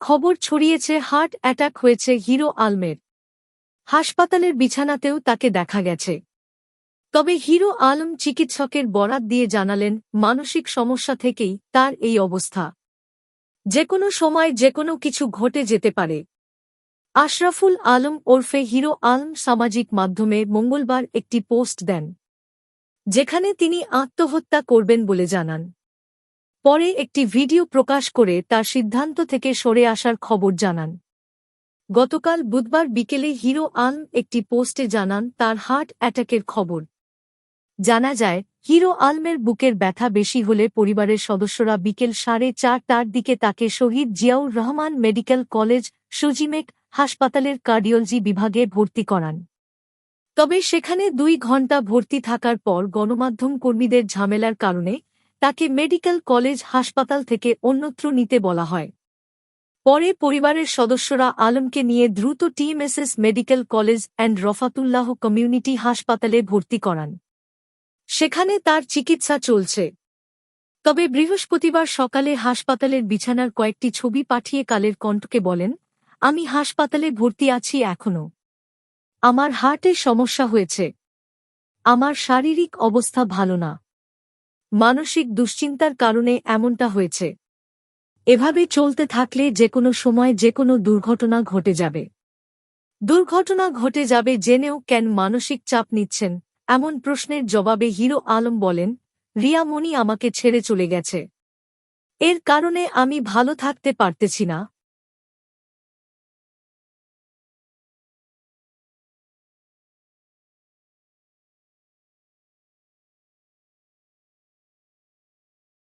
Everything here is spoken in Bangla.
খবর ছড়িয়েছে হার্ট অ্যাটাক হয়েছে হিরো আলমের। হাসপাতালের বিছানাতেও তাকে দেখা গেছে। তবে হিরো আলম চিকিৎসকের বরাত দিয়ে জানালেন, মানসিক সমস্যা থেকেই তার এই অবস্থা। যে কোনো সময় যে কোনো কিছু ঘটে যেতে পারে। আশরাফুল আলম ওরফে হিরো আলম সামাজিক মাধ্যমে মঙ্গলবার একটি পোস্ট দেন, যেখানে তিনি আত্মহত্যা করবেন বলে জানান। পরে একটি ভিডিও প্রকাশ করে তার সিদ্ধান্ত থেকে সরে আসার খবর জানান। গতকাল বুধবার বিকেলে হিরো আলম একটি পোস্টে জানান তার হার্ট অ্যাটাকের খবর। জানা যায়, হিরো আলমের বুকের ব্যথা বেশি হলে পরিবারের সদস্যরা বিকেল সাড়ে চারটার দিকে তাকে শহীদ জিয়াউর রহমান মেডিকেল কলেজ, সুজিমেক হাসপাতালের কার্ডিওলজি বিভাগে ভর্তি করান। তবে সেখানে দুই ঘণ্টা ভর্তি থাকার পর গণমাধ্যম কর্মীদের ঝামেলার কারণে তাকে মেডিকেল কলেজ হাসপাতাল থেকে অন্যত্র নিতে বলা হয়। পরে পরিবারের সদস্যরা আলমকে নিয়ে দ্রুত TMSS medical college and Rafatullah community হাসপাতালে ভর্তি করান। সেখানে তার চিকিৎসা চলছে। তবে বৃহস্পতিবার সকালে হাসপাতালের বিছানার কয়েকটি ছবি পাঠিয়ে কালের কণ্ঠকে বলেন, আমি হাসপাতালে ভর্তি আছি এখনও আমার হার্টে সমস্যা হয়েছে। আমার শারীরিক অবস্থা ভালো না। মানসিক দুশ্চিন্তার কারণে এমনটা হয়েছে। এভাবে চলতে থাকলে যে কোনো সময় যে কোনো দুর্ঘটনা ঘটে যাবে। দুর্ঘটনা ঘটে যাবে জেনেও কেন মানসিক চাপ নিচ্ছেন? এমন প্রশ্নের জবাবে হিরো আলম বলেন রিয়ামণি আমাকে ছেড়ে চলে গেছে। এর কারণে আমি ভালো থাকতে পারতেছি না।